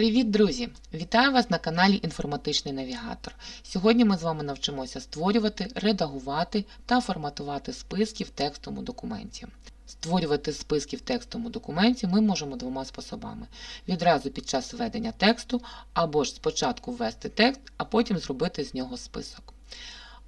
Привіт, друзі! Вітаю вас на каналі Інформатичний Навігатор. Сьогодні ми з вами навчимося створювати, редагувати та форматувати списки в текстовому документі. Створювати списки в текстовому документі ми можемо двома способами: відразу під час введення тексту, або ж спочатку ввести текст, а потім зробити з нього список.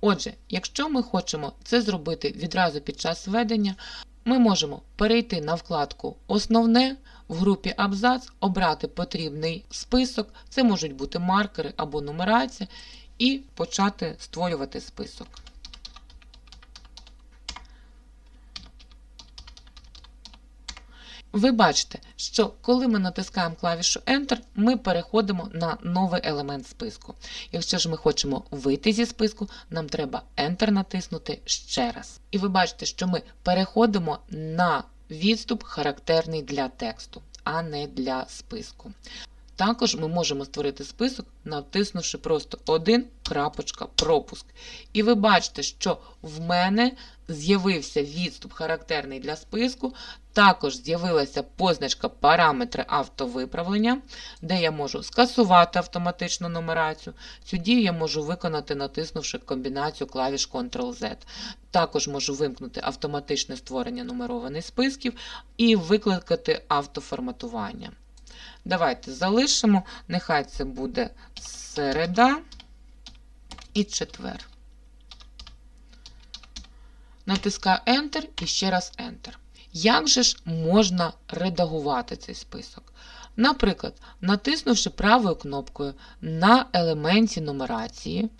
Отже, якщо ми хочемо це зробити відразу під час введення, ми можемо перейти на вкладку Основне в групі Абзац, обрати потрібний список, це можуть бути маркери або нумерація, і почати створювати список. Ви бачите, що коли ми натискаємо клавішу Enter, ми переходимо на новий елемент списку. Якщо ж ми хочемо вийти зі списку, нам треба Enter натиснути ще раз. І ви бачите, що ми переходимо на відступ, характерний для тексту, а не для списку. Також ми можемо створити список, натиснувши просто один крапочка пропуск. І ви бачите, що в мене з'явився відступ характерний для списку. Також з'явилася позначка параметри автовиправлення, де я можу скасувати автоматичну нумерацію. Цю дію я можу виконати, натиснувши комбінацію клавіш Ctrl-Z. Також можу вимкнути автоматичне створення нумерованих списків і викликати автоформатування. Давайте залишимо, нехай це буде середа і четвер. Натискаю Enter і ще раз Enter. Як же ж можна редагувати цей список? Наприклад, натиснувши правою кнопкою на елементі нумерації,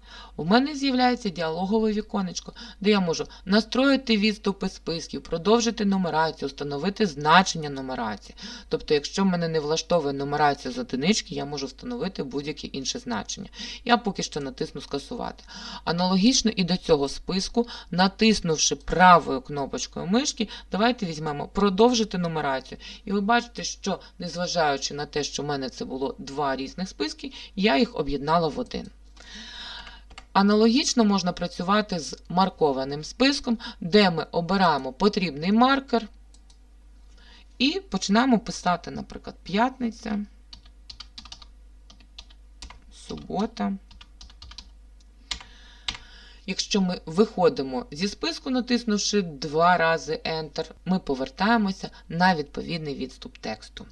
у мене з'являється діалогове віконечко, де я можу настроїти відступи списків, продовжити нумерацію, встановити значення нумерації. Тобто, якщо в мене не влаштовує нумерація з одинички, я можу встановити будь-яке інше значення. Я поки що натисну Скасувати. Аналогічно і до цього списку, натиснувши правою кнопочкою мишки, давайте візьмемо продовжити нумерацію. І ви бачите, що незважаючи на те, що в мене це було два різних списки, я їх об'єднала в один. Аналогічно можна працювати з маркованим списком, де ми обираємо потрібний маркер і починаємо писати, наприклад, п'ятниця, субота. Якщо ми виходимо зі списку, натиснувши два рази Enter, ми повертаємося на відповідний відступ тексту.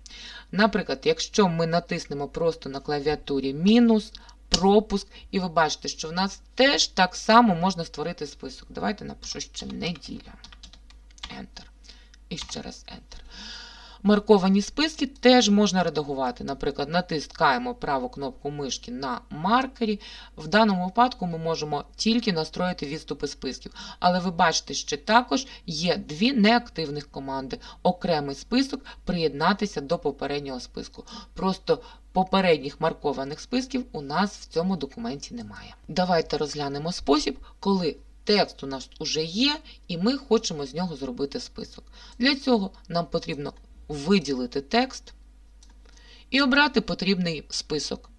Наприклад, якщо ми натиснемо просто на клавіатурі мінус, пропуск, і ви бачите, що в нас теж так само можна створити список. Давайте напишу ще неділя. Enter. І ще раз Enter. Марковані списки теж можна редагувати. Наприклад, натискаємо праву кнопку мишки на маркері. В даному випадку ми можемо тільки настроїти відступи списків. Але ви бачите, що також є дві неактивних команди. Окремий список приєднатися до попереднього списку. Просто попередніх маркованих списків у нас в цьому документі немає. Давайте розглянемо спосіб, коли текст у нас вже є, і ми хочемо з нього зробити список. Для цього нам потрібно виділити текст і обрати потрібний список.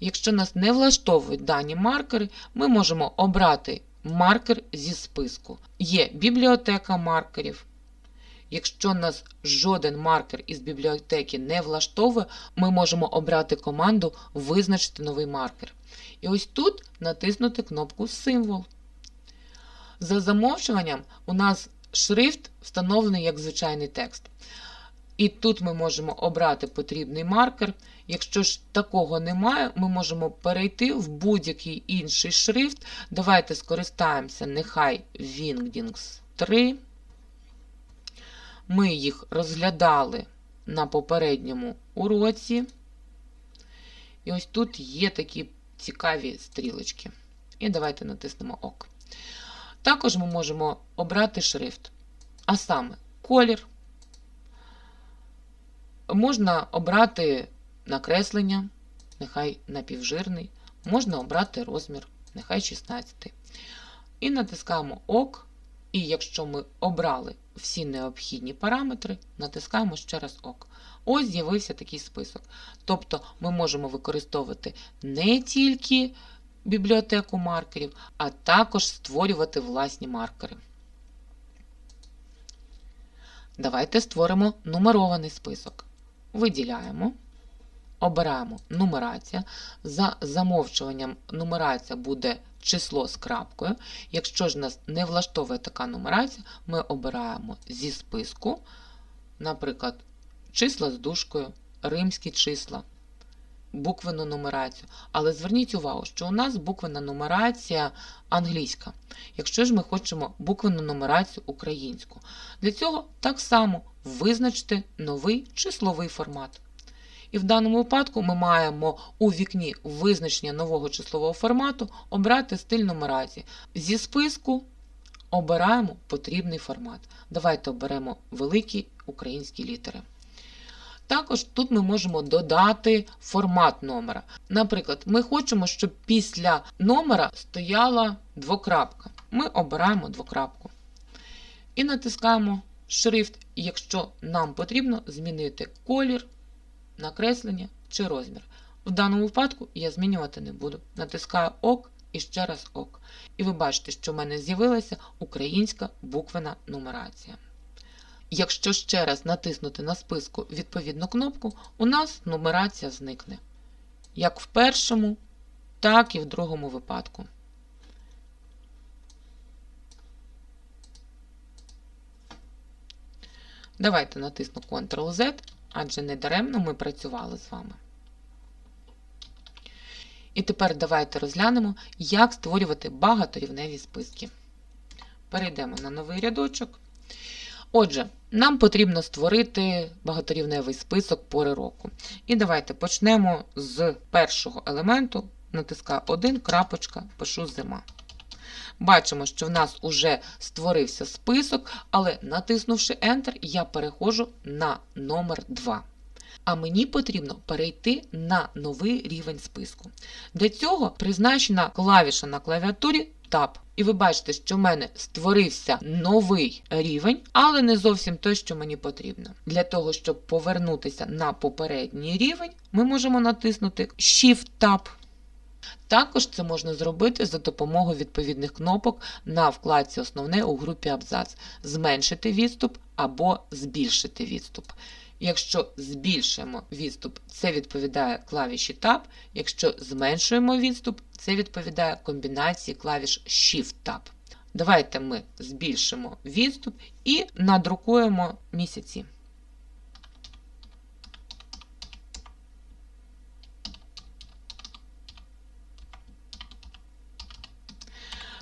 Якщо нас не влаштовують дані маркери, ми можемо обрати маркер зі списку. Є бібліотека маркерів. Якщо нас жоден маркер із бібліотеки не влаштовує, ми можемо обрати команду Визначити новий маркер. І ось тут натиснути кнопку Символ. За замовчуванням, у нас шрифт встановлений як звичайний текст. І тут ми можемо обрати потрібний маркер. Якщо ж такого немає, ми можемо перейти в будь-який інший шрифт. Давайте скористаємося, нехай Wingdings 3. Ми їх розглядали на попередньому уроці. І ось тут є такі цікаві стрілочки. І давайте натиснемо ОК. Також ми можемо обрати шрифт, а саме колір. Можна обрати накреслення, нехай напівжирний, можна обрати розмір, нехай 16. І натискаємо ОК. І якщо ми обрали всі необхідні параметри, натискаємо ще раз ОК. Ось з'явився такий список. Тобто ми можемо використовувати не тільки бібліотеку маркерів, а також створювати власні маркери. Давайте створимо нумерований список. Виділяємо обираємо нумерація. За замовчуванням нумерація буде число з крапкою. Якщо ж нас не влаштовує така нумерація, ми обираємо зі списку, наприклад, числа з дужкою, римські числа, буквену нумерацію. Але зверніть увагу, що у нас буквена нумерація англійська. Якщо ж ми хочемо буквену нумерацію українську, для цього так само визначте новий числовий формат. І в даному випадку ми маємо у вікні визначення нового числового формату обрати стиль нумерації. Зі списку обираємо потрібний формат. Давайте оберемо великі українські літери. Також тут ми можемо додати формат номера. Наприклад, ми хочемо, щоб після номера стояла двокрапка. Ми обираємо двокрапку. І натискаємо шрифт, якщо нам потрібно змінити колір, накреслення чи розмір. В даному випадку я змінювати не буду. Натискаю ОК і ще раз ОК. І ви бачите, що в мене з'явилася українська буквена нумерація. Якщо ще раз натиснути на списку відповідну кнопку, у нас нумерація зникне. Як в першому, так і в другому випадку. Давайте натисну Ctrl-Z, адже не даремно ми працювали з вами. І тепер давайте розглянемо, як створювати багаторівневі списки. Перейдемо на новий рядочок. Отже, нам потрібно створити багаторівневий список пори року. І давайте почнемо з першого елементу. Натискаю 1, крапочка, пишу зима. Бачимо, що в нас вже створився список, але натиснувши Enter, я переходжу на номер 2. А мені потрібно перейти на новий рівень списку. Для цього призначена клавіша на клавіатурі Tab. І ви бачите, що в мене створився новий рівень, але не зовсім той, що мені потрібно. Для того, щоб повернутися на попередній рівень, ми можемо натиснути Shift-Tab. Також це можна зробити за допомогою відповідних кнопок на вкладці Основне у групі Абзац, зменшити відступ або збільшити відступ. Якщо збільшуємо відступ, це відповідає клавіші Tab. Якщо зменшуємо відступ, це відповідає комбінації клавіш Shift-Tab. Давайте ми збільшимо відступ і надрукуємо місяці.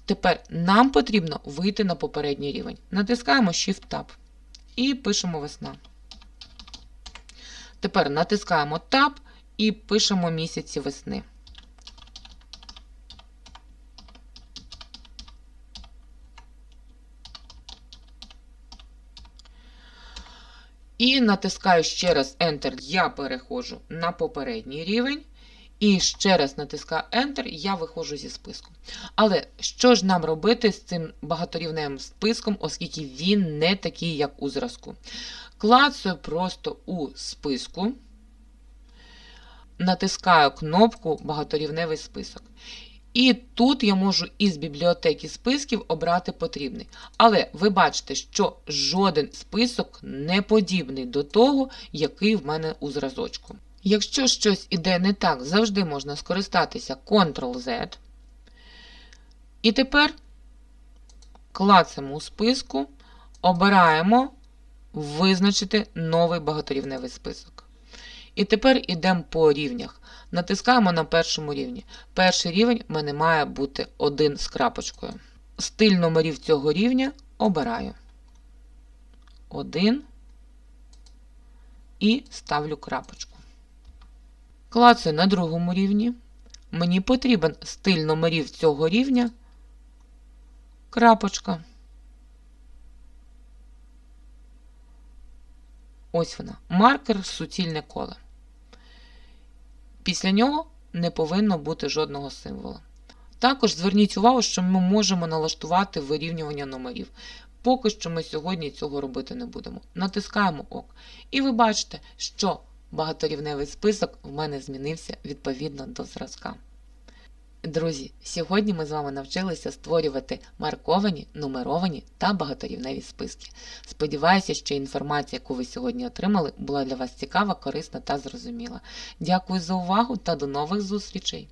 Тепер нам потрібно вийти на попередній рівень. Натискаємо Shift-Tab і пишемо весна. Тепер натискаємо Tab і пишемо місяці весни. І натискаю ще раз Enter, я переходжу на попередній рівень. І ще раз натискаю Enter, я виходжу зі списку. Але що ж нам робити з цим багаторівневим списком, оскільки він не такий, як у зразку? Клацаю просто у списку, натискаю кнопку Багаторівневий список. І тут я можу із бібліотеки списків обрати потрібний. Але ви бачите, що жоден список не подібний до того, який в мене у зразочку. Якщо щось іде не так, завжди можна скористатися Ctrl-Z. І тепер клацаємо у списку, обираємо визначити новий багаторівневий список. І тепер йдемо по рівнях. Натискаємо на першому рівні. Перший рівень в мене має бути один з крапочкою. Стиль номерів цього рівня обираю. Один і ставлю крапочку. Клацаю на другому рівні. Мені потрібен стиль номерів цього рівня. Крапочка. Ось вона. Маркер суцільне коле. Після нього не повинно бути жодного символа. Також зверніть увагу, що ми можемо налаштувати вирівнювання номерів. Поки що ми сьогодні цього робити не будемо. Натискаємо ОК. І ви бачите, що багаторівневий список в мене змінився відповідно до зразка. Друзі, сьогодні ми з вами навчилися створювати марковані, нумеровані та багаторівневі списки. Сподіваюся, що інформація, яку ви сьогодні отримали, була для вас цікава, корисна та зрозуміла. Дякую за увагу та до нових зустрічей!